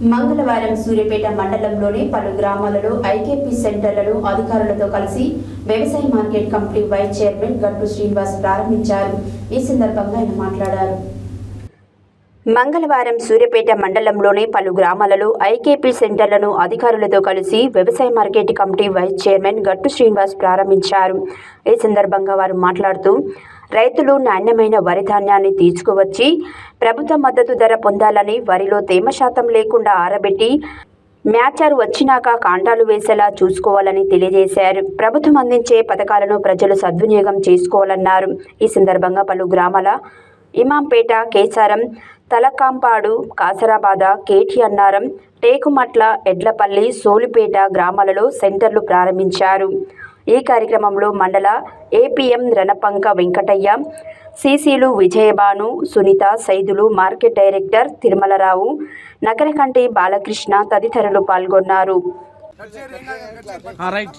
మంగళవారం సూర్యపేట మండలంలోని పలు గ్రామాలలో ఐకేపీ సెంటర్లను అధికారులతో కలిసి వ్యవసాయ మార్కెట్ కమిటీ వైస్ చైర్మన్ గట్టు శ్రీనివాస్ ప్రారంభించారు. ఈ సందర్భంగా ఆయన మాట్లాడారు. మంగళవారం సూర్యపేట మండలంలోని పలు గ్రామాలలో ఐకేపీ సెంటర్లను అధికారులతో కలిసి వ్యవసాయ మార్కెట్ కమిటీ వైస్ చైర్మన్ గట్టు శ్రీనివాస్ ప్రారంభించారు. ఈ సందర్భంగా వారు మాట్లాడుతూ రైతులు నాణ్యమైన వరి ధాన్యాన్ని తీసుకువచ్చి ప్రభుత్వ మద్దతు ధర పొందాలని వరిలో తేమ శాతం లేకుండా ఆరబెట్టి మ్యాచర్ వచ్చినాక కాంటాలు వేసేలా చూసుకోవాలని తెలియజేశారు. ప్రభుత్వం అందించే పథకాలను ప్రజలు సద్వినియోగం చేసుకోవాలన్నారు. ఈ సందర్భంగా పలు గ్రామాల ఇమాంపేట కేసారం తలకాంపాడు కాసరాబాద కేటి అన్నారం టేకుమట్ల ఎడ్లపల్లి సోలిపేట గ్రామాలలో సెంటర్లు ప్రారంభించారు. ఈ కార్యక్రమంలో మండల ఏపీఎం రణపంక వెంకటయ్య సీసీలు విజయభాను సునీత సైదులు మార్కెట్ డైరెక్టర్ తిరుమలరావు నగరకంటి బాలకృష్ణ తదితరులు పాల్గొన్నారు. రైట్.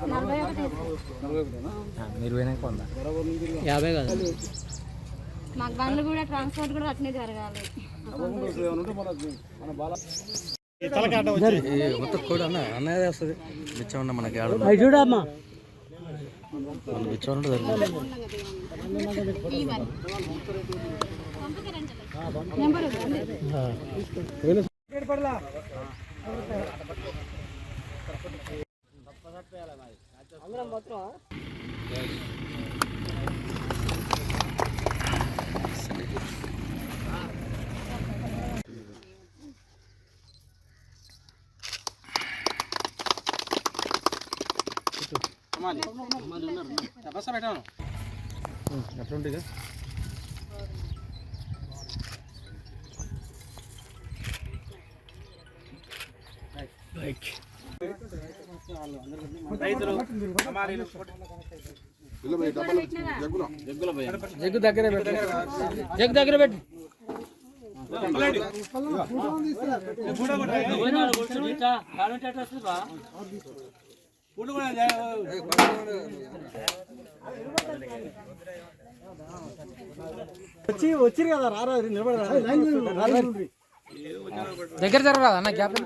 అమ్మా యాభై కదా మాకు బండ్లు కూడా ట్రాన్స్పోర్ట్ కూడా అట్నే జరగాలి మొత్తం కూడా అన్న అన్నదే వస్తుంది బిచ్చం ఉన్న మనకి చూడమ్మా మన బిచ్చం ఉంటే నెంబర్ ఉంది అట్లుంటుంది. జగ్గు దగ్గర పెట్టు. జగ్గు దగ్గర పెట్టు. వచ్చి వచ్చిరు కదా రారా నిలబడరా. దగ్గర జరగరాదు అన్న గ్యాప్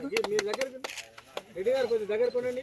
రెడ్డి గారు కొంచెం దగ్గర కొనండి.